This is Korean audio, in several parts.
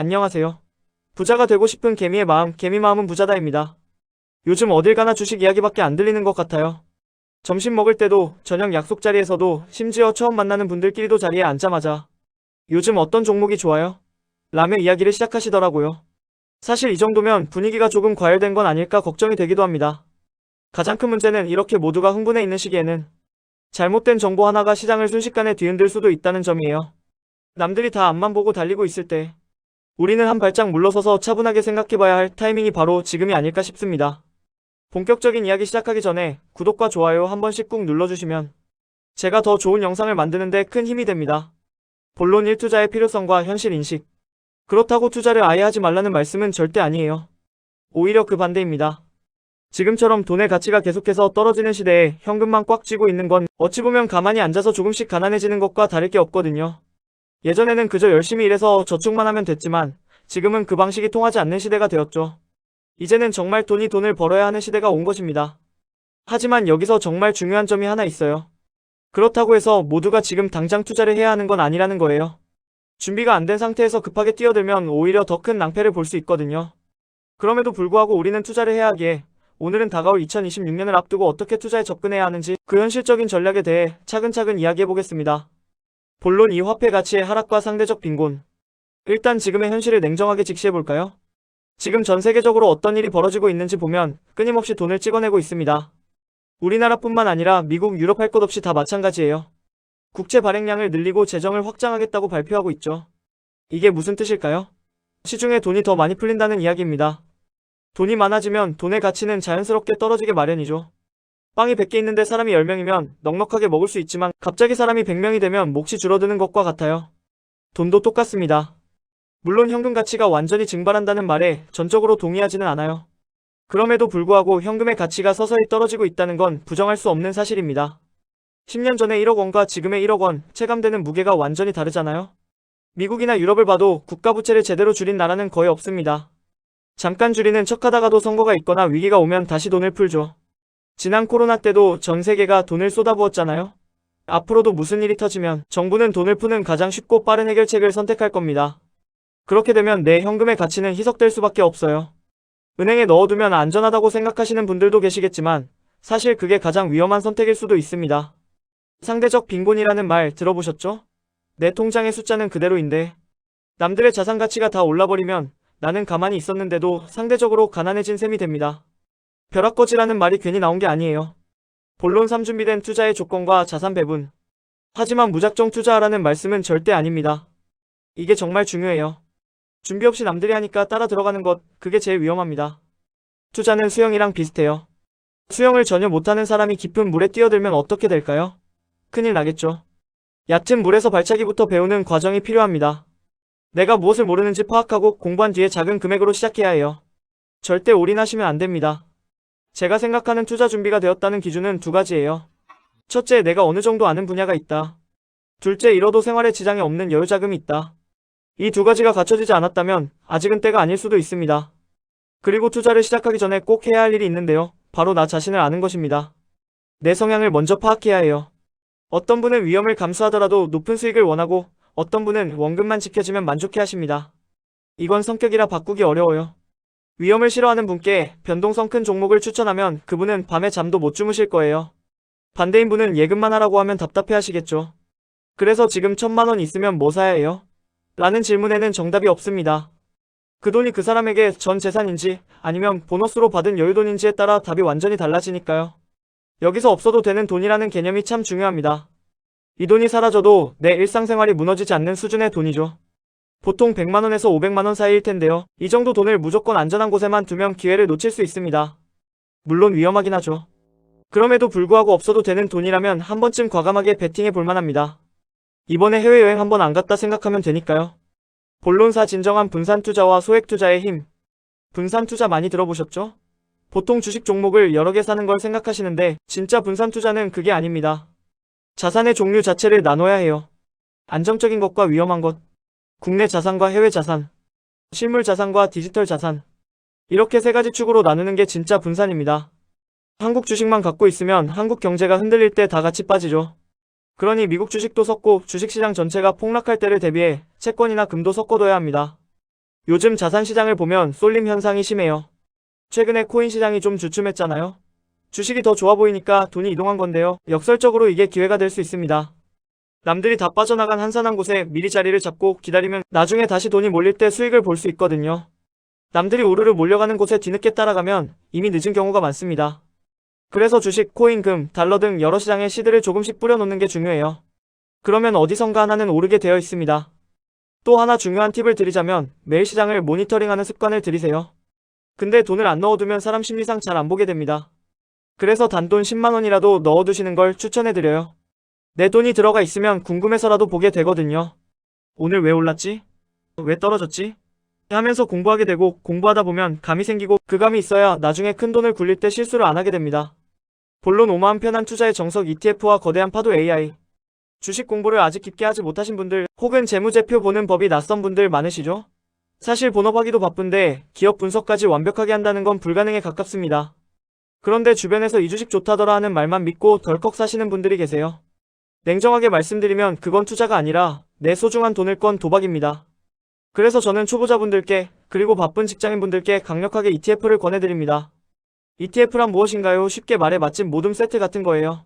안녕하세요. 부자가 되고 싶은 개미의 마음, 개미 마음은 부자다입니다. 요즘 어딜 가나 주식 이야기밖에 안 들리는 것 같아요. 점심 먹을 때도, 저녁 약속 자리에서도, 심지어 처음 만나는 분들끼리도 자리에 앉자마자 요즘 어떤 종목이 좋아요? 라며 이야기를 시작하시더라고요. 사실 이 정도면 분위기가 조금 과열된 건 아닐까 걱정이 되기도 합니다. 가장 큰 문제는 이렇게 모두가 흥분해 있는 시기에는 잘못된 정보 하나가 시장을 순식간에 뒤흔들 수도 있다는 점이에요. 남들이 다 앞만 보고 달리고 있을 때 우리는 한 발짝 물러서서 차분하게 생각해봐야 할 타이밍이 바로 지금이 아닐까 싶습니다. 본격적인 이야기 시작하기 전에 구독과 좋아요 한 번씩 꾹 눌러주시면 제가 더 좋은 영상을 만드는데 큰 힘이 됩니다. 본론 1투자의 필요성과 현실 인식. 그렇다고 투자를 아예 하지 말라는 말씀은 절대 아니에요. 오히려 그 반대입니다. 지금처럼 돈의 가치가 계속해서 떨어지는 시대에 현금만 꽉 쥐고 있는 건 어찌 보면 가만히 앉아서 조금씩 가난해지는 것과 다를 게 없거든요. 예전에는 그저 열심히 일해서 저축만 하면 됐지만 지금은 그 방식이 통하지 않는 시대가 되었죠. 이제는 정말 돈이 돈을 벌어야 하는 시대가 온 것입니다. 하지만 여기서 정말 중요한 점이 하나 있어요. 그렇다고 해서 모두가 지금 당장 투자를 해야 하는 건 아니라는 거예요. 준비가 안 된 상태에서 급하게 뛰어들면 오히려 더 큰 낭패를 볼 수 있거든요. 그럼에도 불구하고 우리는 투자를 해야 하기에 오늘은 다가올 2026년을 앞두고 어떻게 투자에 접근해야 하는지 그 현실적인 전략에 대해 차근차근 이야기해 보겠습니다. 본론 이 화폐 가치의 하락과 상대적 빈곤. 일단 지금의 현실을 냉정하게 직시해 볼까요? 지금 전 세계적으로 어떤 일이 벌어지고 있는지 보면 끊임없이 돈을 찍어내고 있습니다. 우리나라뿐만 아니라 미국, 유럽 할 것 없이 다 마찬가지예요. 국채 발행량을 늘리고 재정을 확장하겠다고 발표하고 있죠. 이게 무슨 뜻일까요? 시중에 돈이 더 많이 풀린다는 이야기입니다. 돈이 많아지면 돈의 가치는 자연스럽게 떨어지게 마련이죠. 빵이 100개 있는데 사람이 10명이면 넉넉하게 먹을 수 있지만 갑자기 사람이 100명이 되면 몫이 줄어드는 것과 같아요. 돈도 똑같습니다. 물론 현금 가치가 완전히 증발한다는 말에 전적으로 동의하지는 않아요. 그럼에도 불구하고 현금의 가치가 서서히 떨어지고 있다는 건 부정할 수 없는 사실입니다. 10년 전에 1억 원과 지금의 1억 원, 체감되는 무게가 완전히 다르잖아요. 미국이나 유럽을 봐도 국가 부채를 제대로 줄인 나라는 거의 없습니다. 잠깐 줄이는 척 하다가도 선거가 있거나 위기가 오면 다시 돈을 풀죠. 지난 코로나 때도 전 세계가 돈을 쏟아부었잖아요. 앞으로도 무슨 일이 터지면 정부는 돈을 푸는 가장 쉽고 빠른 해결책을 선택할 겁니다. 그렇게 되면 내 현금의 가치는 희석될 수밖에 없어요. 은행에 넣어두면 안전하다고 생각하시는 분들도 계시겠지만 사실 그게 가장 위험한 선택일 수도 있습니다. 상대적 빈곤이라는 말 들어보셨죠? 내 통장의 숫자는 그대로인데 남들의 자산 가치가 다 올라버리면 나는 가만히 있었는데도 상대적으로 가난해진 셈이 됩니다. 벼락거지라는 말이 괜히 나온 게 아니에요. 본론 3 준비된 투자의 조건과 자산 배분. 하지만 무작정 투자하라는 말씀은 절대 아닙니다. 이게 정말 중요해요. 준비 없이 남들이 하니까 따라 들어가는 것, 그게 제일 위험합니다. 투자는 수영이랑 비슷해요. 수영을 전혀 못하는 사람이 깊은 물에 뛰어들면 어떻게 될까요? 큰일 나겠죠. 얕은 물에서 발차기부터 배우는 과정이 필요합니다. 내가 무엇을 모르는지 파악하고 공부한 뒤에 작은 금액으로 시작해야 해요. 절대 올인하시면 안 됩니다. 제가 생각하는 투자 준비가 되었다는 기준은 두 가지예요. 첫째, 내가 어느 정도 아는 분야가 있다. 둘째, 잃어도 생활에 지장이 없는 여유 자금이 있다. 이 두 가지가 갖춰지지 않았다면 아직은 때가 아닐 수도 있습니다. 그리고 투자를 시작하기 전에 꼭 해야 할 일이 있는데요. 바로 나 자신을 아는 것입니다. 내 성향을 먼저 파악해야 해요. 어떤 분은 위험을 감수하더라도 높은 수익을 원하고 어떤 분은 원금만 지켜지면 만족해 하십니다. 이건 성격이라 바꾸기 어려워요. 위험을 싫어하는 분께 변동성 큰 종목을 추천하면 그분은 밤에 잠도 못 주무실 거예요. 반대인 분은 예금만 하라고 하면 답답해 하시겠죠. 그래서 지금 천만 원 있으면 뭐 사야 해요? 라는 질문에는 정답이 없습니다. 그 돈이 그 사람에게 전 재산인지 아니면 보너스로 받은 여유돈인지에 따라 답이 완전히 달라지니까요. 여기서 없어도 되는 돈이라는 개념이 참 중요합니다. 이 돈이 사라져도 내 일상생활이 무너지지 않는 수준의 돈이죠. 보통 100만원에서 500만원 사이일 텐데요. 이 정도 돈을 무조건 안전한 곳에만 두면 기회를 놓칠 수 있습니다. 물론 위험하긴 하죠. 그럼에도 불구하고 없어도 되는 돈이라면 한 번쯤 과감하게 베팅해 볼 만합니다. 이번에 해외여행 한번 안 갔다 생각하면 되니까요. 본론사 진정한 분산 투자와 소액 투자의 힘. 분산 투자 많이 들어보셨죠? 보통 주식 종목을 여러 개 사는 걸 생각하시는데 진짜 분산 투자는 그게 아닙니다. 자산의 종류 자체를 나눠야 해요. 안정적인 것과 위험한 것. 국내 자산과 해외 자산. 실물 자산과 디지털 자산. 이렇게 세 가지 축으로 나누는 게 진짜 분산입니다. 한국 주식만 갖고 있으면 한국 경제가 흔들릴 때 다 같이 빠지죠. 그러니 미국 주식도 섞고 주식시장 전체가 폭락할 때를 대비해 채권이나 금도 섞어둬야 합니다. 요즘 자산 시장을 보면 쏠림 현상이 심해요. 최근에 코인 시장이 좀 주춤했잖아요. 주식이 더 좋아 보이니까 돈이 이동한 건데요. 역설적으로 이게 기회가 될 수 있습니다. 남들이 다 빠져나간 한산한 곳에 미리 자리를 잡고 기다리면 나중에 다시 돈이 몰릴 때 수익을 볼 수 있거든요. 남들이 우르르 몰려가는 곳에 뒤늦게 따라가면 이미 늦은 경우가 많습니다. 그래서 주식, 코인, 금, 달러 등 여러 시장에 시드를 조금씩 뿌려놓는 게 중요해요. 그러면 어디선가 하나는 오르게 되어 있습니다. 또 하나 중요한 팁을 드리자면 매일 시장을 모니터링하는 습관을 들이세요. 근데 돈을 안 넣어두면 사람 심리상 잘 안 보게 됩니다. 그래서 단돈 10만원이라도 넣어두시는 걸 추천해드려요. 내 돈이 들어가 있으면 궁금해서라도 보게 되거든요. 오늘 왜 올랐지? 왜 떨어졌지? 하면서 공부하게 되고 공부하다 보면 감이 생기고 그 감이 있어야 나중에 큰 돈을 굴릴 때 실수를 안 하게 됩니다. 본론 오마한 편한 투자의 정석 ETF와 거대한 파도 AI. 주식 공부를 아직 깊게 하지 못하신 분들 혹은 재무제표 보는 법이 낯선 분들 많으시죠? 사실 본업하기도 바쁜데 기업 분석까지 완벽하게 한다는 건 불가능에 가깝습니다. 그런데 주변에서 이 주식 좋다더라 하는 말만 믿고 덜컥 사시는 분들이 계세요. 냉정하게 말씀드리면 그건 투자가 아니라 내 소중한 돈을 건 도박입니다. 그래서 저는 초보자분들께 그리고 바쁜 직장인분들께 강력하게 ETF를 권해드립니다. ETF란 무엇인가요? 쉽게 말해 맛집 모듬 세트 같은 거예요.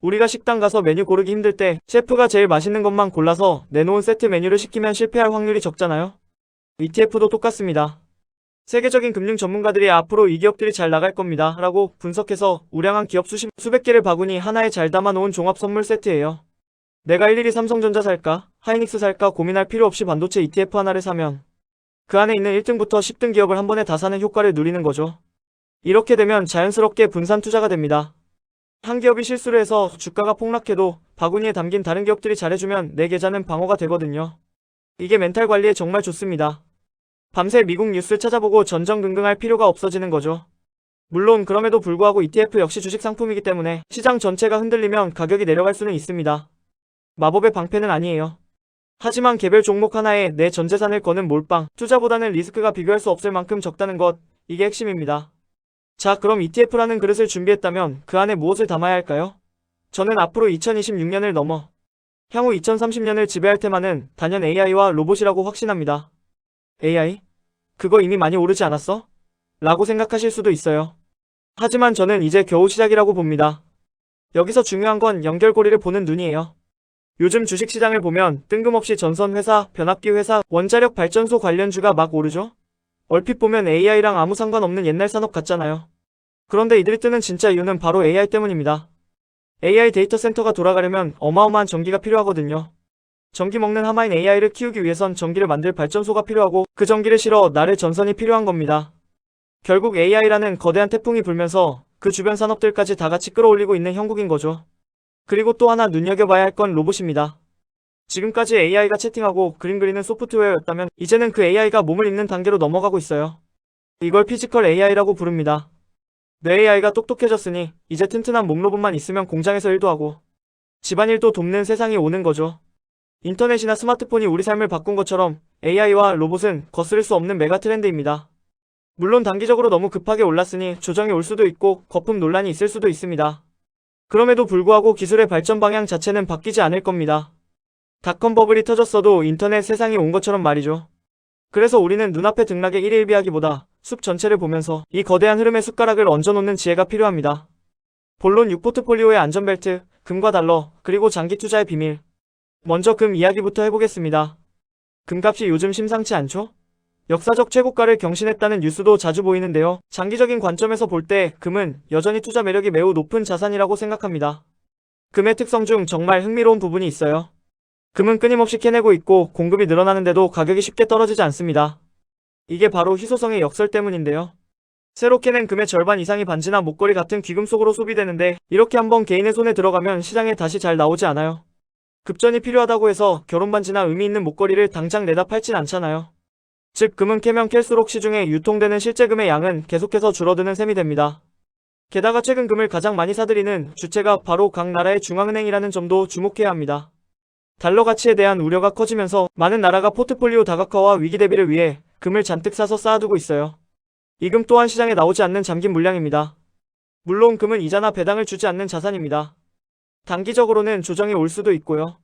우리가 식당 가서 메뉴 고르기 힘들 때 셰프가 제일 맛있는 것만 골라서 내놓은 세트 메뉴를 시키면 실패할 확률이 적잖아요. ETF도 똑같습니다. 세계적인 금융 전문가들이 앞으로 이 기업들이 잘 나갈 겁니다. 라고 분석해서 우량한 기업 수십, 수백 개를 바구니 하나에 잘 담아놓은 종합 선물 세트예요. 내가 일일이 삼성전자 살까, 하이닉스 살까 고민할 필요 없이 반도체 ETF 하나를 사면 그 안에 있는 1등부터 10등 기업을 한 번에 다 사는 효과를 누리는 거죠. 이렇게 되면 자연스럽게 분산 투자가 됩니다. 한 기업이 실수를 해서 주가가 폭락해도 바구니에 담긴 다른 기업들이 잘해주면 내 계좌는 방어가 되거든요. 이게 멘탈 관리에 정말 좋습니다. 밤새 미국 뉴스 찾아보고 전전긍긍할 필요가 없어지는 거죠. 물론 그럼에도 불구하고 ETF 역시 주식 상품이기 때문에 시장 전체가 흔들리면 가격이 내려갈 수는 있습니다. 마법의 방패는 아니에요. 하지만 개별 종목 하나에 내 전재산을 거는 몰빵, 투자보다는 리스크가 비교할 수 없을 만큼 적다는 것, 이게 핵심입니다. 자, 그럼 ETF라는 그릇을 준비했다면 그 안에 무엇을 담아야 할까요? 저는 앞으로 2026년을 넘어 향후 2030년을 지배할 테마는 단연 AI와 로봇이라고 확신합니다. AI? 그거 이미 많이 오르지 않았어? 라고 생각하실 수도 있어요. 하지만 저는 이제 겨우 시작이라고 봅니다. 여기서 중요한 건 연결고리를 보는 눈이에요. 요즘 주식시장을 보면 뜬금없이 전선회사, 변압기 회사, 원자력 발전소 관련주가 막 오르죠? 얼핏 보면 AI랑 아무 상관없는 옛날 산업 같잖아요. 그런데 이들이 뜨는 진짜 이유는 바로 AI 때문입니다. AI 데이터 센터가 돌아가려면 어마어마한 전기가 필요하거든요. 전기 먹는 하마인 AI를 키우기 위해선 전기를 만들 발전소가 필요하고 그 전기를 실어 나를 전선이 필요한 겁니다. 결국 AI라는 거대한 태풍이 불면서 그 주변 산업들까지 다 같이 끌어올리고 있는 형국인 거죠. 그리고 또 하나 눈여겨봐야 할 건 로봇입니다. 지금까지 AI가 채팅하고 그림 그리는 소프트웨어였다면 이제는 그 AI가 몸을 읽는 단계로 넘어가고 있어요. 이걸 피지컬 AI라고 부릅니다. 뇌 AI가 똑똑해졌으니 이제 튼튼한 몸 로봇만 있으면 공장에서 일도 하고 집안일도 돕는 세상이 오는 거죠. 인터넷이나 스마트폰이 우리 삶을 바꾼 것처럼 AI와 로봇은 거스를 수 없는 메가 트렌드입니다. 물론 단기적으로 너무 급하게 올랐으니 조정이 올 수도 있고 거품 논란이 있을 수도 있습니다. 그럼에도 불구하고 기술의 발전 방향 자체는 바뀌지 않을 겁니다. 닷컴 버블이 터졌어도 인터넷 세상이 온 것처럼 말이죠. 그래서 우리는 눈앞의 등락에 일일비하기보다 숲 전체를 보면서 이 거대한 흐름에 숟가락을 얹어놓는 지혜가 필요합니다. 본론 6포트폴리오의 안전벨트, 금과 달러, 그리고 장기 투자의 비밀. 먼저 금 이야기부터 해보겠습니다. 금값이 요즘 심상치 않죠? 역사적 최고가를 경신했다는 뉴스도 자주 보이는데요. 장기적인 관점에서 볼 때 금은 여전히 투자 매력이 매우 높은 자산이라고 생각합니다. 금의 특성 중 정말 흥미로운 부분이 있어요. 금은 끊임없이 캐내고 있고 공급이 늘어나는데도 가격이 쉽게 떨어지지 않습니다. 이게 바로 희소성의 역설 때문인데요. 새로 캐낸 금의 절반 이상이 반지나 목걸이 같은 귀금 속으로 소비되는데 이렇게 한번 개인의 손에 들어가면 시장에 다시 잘 나오지 않아요. 급전이 필요하다고 해서 결혼 반지나 의미 있는 목걸이를 당장 내다 팔진 않잖아요. 즉 금은 캐면 캘수록 시중에 유통되는 실제 금의 양은 계속해서 줄어드는 셈이 됩니다. 게다가 최근 금을 가장 많이 사들이는 주체가 바로 각 나라의 중앙은행이라는 점도 주목해야 합니다. 달러 가치에 대한 우려가 커지면서 많은 나라가 포트폴리오 다각화와 위기 대비를 위해 금을 잔뜩 사서 쌓아두고 있어요. 이 금 또한 시장에 나오지 않는 잠긴 물량입니다. 물론 금은 이자나 배당을 주지 않는 자산입니다. 단기적으로는 조정이 올 수도 있고요.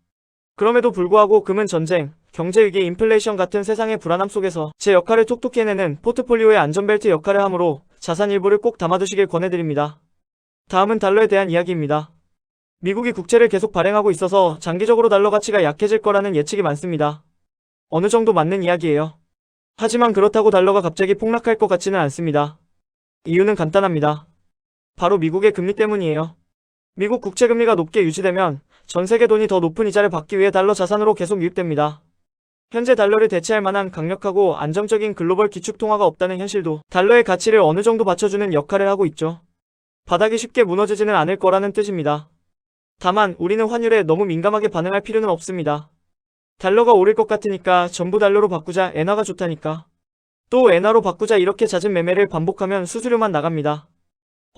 그럼에도 불구하고 금은 전쟁, 경제위기, 인플레이션 같은 세상의 불안함 속에서 제 역할을 톡톡히 해내는 포트폴리오의 안전벨트 역할을 하므로 자산 일부를 꼭 담아두시길 권해드립니다. 다음은 달러에 대한 이야기입니다. 미국이 국채를 계속 발행하고 있어서 장기적으로 달러 가치가 약해질 거라는 예측이 많습니다. 어느 정도 맞는 이야기예요. 하지만 그렇다고 달러가 갑자기 폭락할 것 같지는 않습니다. 이유는 간단합니다. 바로 미국의 금리 때문이에요. 미국 국채 금리가 높게 유지되면 전 세계 돈이 더 높은 이자를 받기 위해 달러 자산으로 계속 유입됩니다. 현재 달러를 대체할 만한 강력하고 안정적인 글로벌 기축 통화가 없다는 현실도 달러의 가치를 어느 정도 받쳐주는 역할을 하고 있죠. 바닥이 쉽게 무너지지는 않을 거라는 뜻입니다. 다만 우리는 환율에 너무 민감하게 반응할 필요는 없습니다. 달러가 오를 것 같으니까 전부 달러로 바꾸자 엔화가 좋다니까. 또 엔화로 바꾸자 이렇게 잦은 매매를 반복하면 수수료만 나갑니다.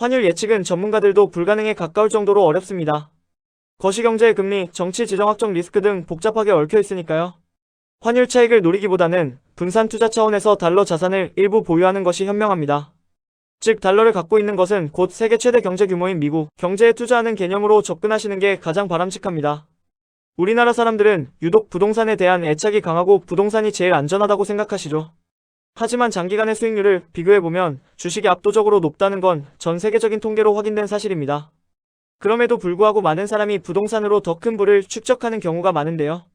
환율 예측은 전문가들도 불가능에 가까울 정도로 어렵습니다. 거시경제의 금리, 정치 지정학적 리스크 등 복잡하게 얽혀 있으니까요. 환율 차익을 노리기보다는 분산 투자 차원에서 달러 자산을 일부 보유하는 것이 현명합니다. 즉 달러를 갖고 있는 것은 곧 세계 최대 경제 규모인 미국 경제에 투자하는 개념으로 접근하시는 게 가장 바람직합니다. 우리나라 사람들은 유독 부동산에 대한 애착이 강하고 부동산이 제일 안전하다고 생각하시죠. 하지만 장기간의 수익률을 비교해보면 주식이 압도적으로 높다는 건 전 세계적인 통계로 확인된 사실입니다. 그럼에도 불구하고 많은 사람이 부동산으로 더 큰 부를 축적하는 경우가 많은데요.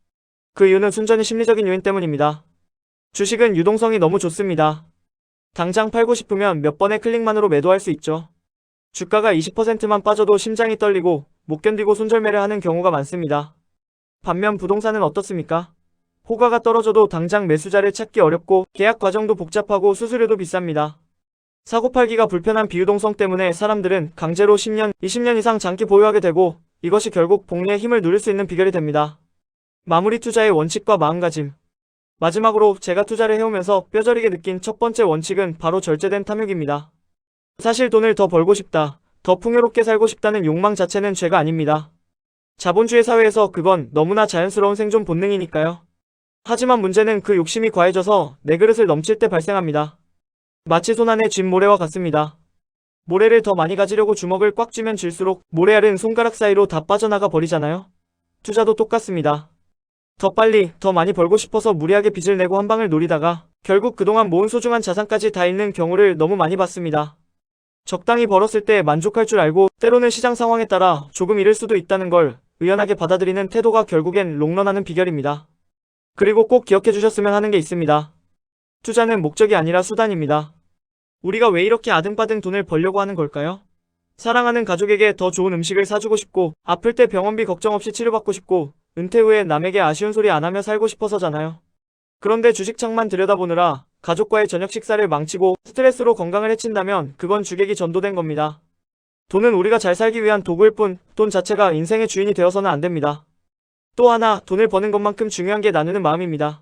그 이유는 순전히 심리적인 요인 때문입니다. 주식은 유동성이 너무 좋습니다. 당장 팔고 싶으면 몇 번의 클릭만으로 매도할 수 있죠. 주가가 20%만 빠져도 심장이 떨리고 못 견디고 손절매를 하는 경우가 많습니다. 반면 부동산은 어떻습니까? 호가가 떨어져도 당장 매수자를 찾기 어렵고 계약 과정도 복잡하고 수수료도 비쌉니다. 사고 팔기가 불편한 비유동성 때문에 사람들은 강제로 10년, 20년 이상 장기 보유하게 되고 이것이 결국 복리의 힘을 누릴 수 있는 비결이 됩니다. 마무리 투자의 원칙과 마음가짐. 마지막으로 제가 투자를 해오면서 뼈저리게 느낀 첫 번째 원칙은 바로 절제된 탐욕입니다. 사실 돈을 더 벌고 싶다, 더 풍요롭게 살고 싶다는 욕망 자체는 죄가 아닙니다. 자본주의 사회에서 그건 너무나 자연스러운 생존 본능이니까요. 하지만 문제는 그 욕심이 과해져서 내 그릇을 넘칠 때 발생합니다. 마치 손 안에 쥔 모래와 같습니다. 모래를 더 많이 가지려고 주먹을 꽉 쥐면 쥘수록 모래알은 손가락 사이로 다 빠져나가 버리잖아요. 투자도 똑같습니다. 더 빨리, 더 많이 벌고 싶어서 무리하게 빚을 내고 한 방을 노리다가 결국 그동안 모은 소중한 자산까지 다 잃는 경우를 너무 많이 봤습니다. 적당히 벌었을 때 만족할 줄 알고 때로는 시장 상황에 따라 조금 잃을 수도 있다는 걸 의연하게 받아들이는 태도가 결국엔 롱런하는 비결입니다. 그리고 꼭 기억해 주셨으면 하는 게 있습니다. 투자는 목적이 아니라 수단입니다. 우리가 왜 이렇게 아등바등 돈을 벌려고 하는 걸까요? 사랑하는 가족에게 더 좋은 음식을 사주고 싶고, 아플 때 병원비 걱정 없이 치료받고 싶고, 은퇴 후에 남에게 아쉬운 소리 안 하며 살고 싶어서잖아요. 그런데 주식창만 들여다보느라 가족과의 저녁 식사를 망치고 스트레스로 건강을 해친다면 그건 주객이 전도된 겁니다. 돈은 우리가 잘 살기 위한 도구일 뿐, 돈 자체가 인생의 주인이 되어서는 안 됩니다. 또 하나, 돈을 버는 것만큼 중요한 게 나누는 마음입니다.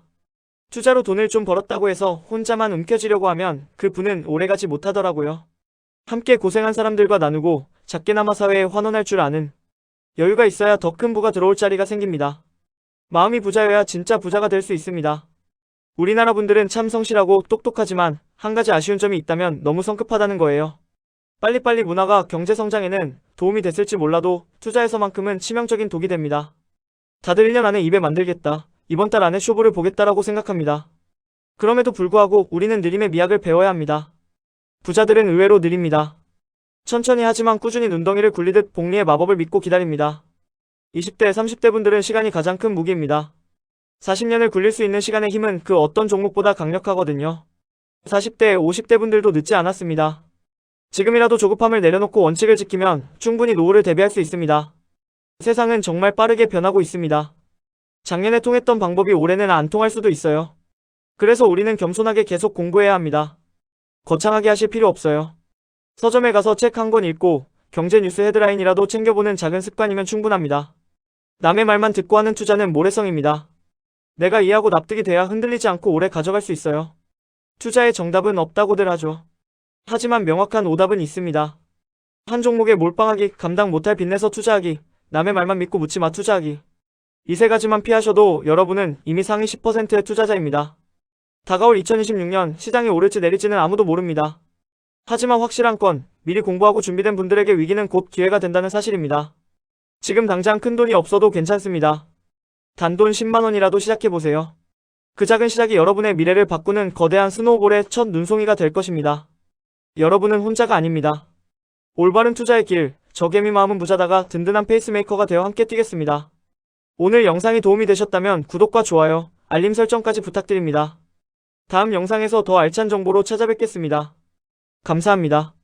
투자로 돈을 좀 벌었다고 해서 혼자만 움켜쥐려고 하면 그 부는 오래가지 못하더라고요. 함께 고생한 사람들과 나누고 작게나마 사회에 환원할 줄 아는 여유가 있어야 더 큰 부가 들어올 자리가 생깁니다. 마음이 부자여야 진짜 부자가 될 수 있습니다. 우리나라 분들은 참 성실하고 똑똑하지만 한 가지 아쉬운 점이 있다면 너무 성급하다는 거예요. 빨리빨리 문화가 경제 성장에는 도움이 됐을지 몰라도 투자에서만큼은 치명적인 독이 됩니다. 다들 1년 안에 입에 만들겠다. 이번 달 안에 쇼부를 보겠다라고 생각합니다. 그럼에도 불구하고 우리는 느림의 미학을 배워야 합니다. 부자들은 의외로 느립니다. 천천히 하지만 꾸준히 눈덩이를 굴리듯 복리의 마법을 믿고 기다립니다. 20대, 30대 분들은 시간이 가장 큰 무기입니다. 40년을 굴릴 수 있는 시간의 힘은 그 어떤 종목보다 강력하거든요. 40대, 50대 분들도 늦지 않았습니다. 지금이라도 조급함을 내려놓고 원칙을 지키면 충분히 노후를 대비할 수 있습니다. 세상은 정말 빠르게 변하고 있습니다. 작년에 통했던 방법이 올해는 안 통할 수도 있어요. 그래서 우리는 겸손하게 계속 공부해야 합니다. 거창하게 하실 필요 없어요. 서점에 가서 책 한 권 읽고 경제 뉴스 헤드라인이라도 챙겨보는 작은 습관이면 충분합니다. 남의 말만 듣고 하는 투자는 모래성입니다. 내가 이해하고 납득이 돼야 흔들리지 않고 오래 가져갈 수 있어요. 투자의 정답은 없다고들 하죠. 하지만 명확한 오답은 있습니다. 한 종목에 몰빵하기, 감당 못할 빚내서 투자하기, 남의 말만 믿고 묻지 마 투자하기. 이 세 가지만 피하셔도 여러분은 이미 상위 10%의 투자자입니다. 다가올 2026년 시장이 오를지 내릴지는 아무도 모릅니다. 하지만 확실한 건 미리 공부하고 준비된 분들에게 위기는 곧 기회가 된다는 사실입니다. 지금 당장 큰 돈이 없어도 괜찮습니다. 단돈 10만원이라도 시작해보세요. 그 작은 시작이 여러분의 미래를 바꾸는 거대한 스노우볼의 첫 눈송이가 될 것입니다. 여러분은 혼자가 아닙니다. 올바른 투자의 길, 저개미 마음은 부자다가 든든한 페이스메이커가 되어 함께 뛰겠습니다. 오늘 영상이 도움이 되셨다면 구독과 좋아요, 알림 설정까지 부탁드립니다. 다음 영상에서 더 알찬 정보로 찾아뵙겠습니다. 감사합니다.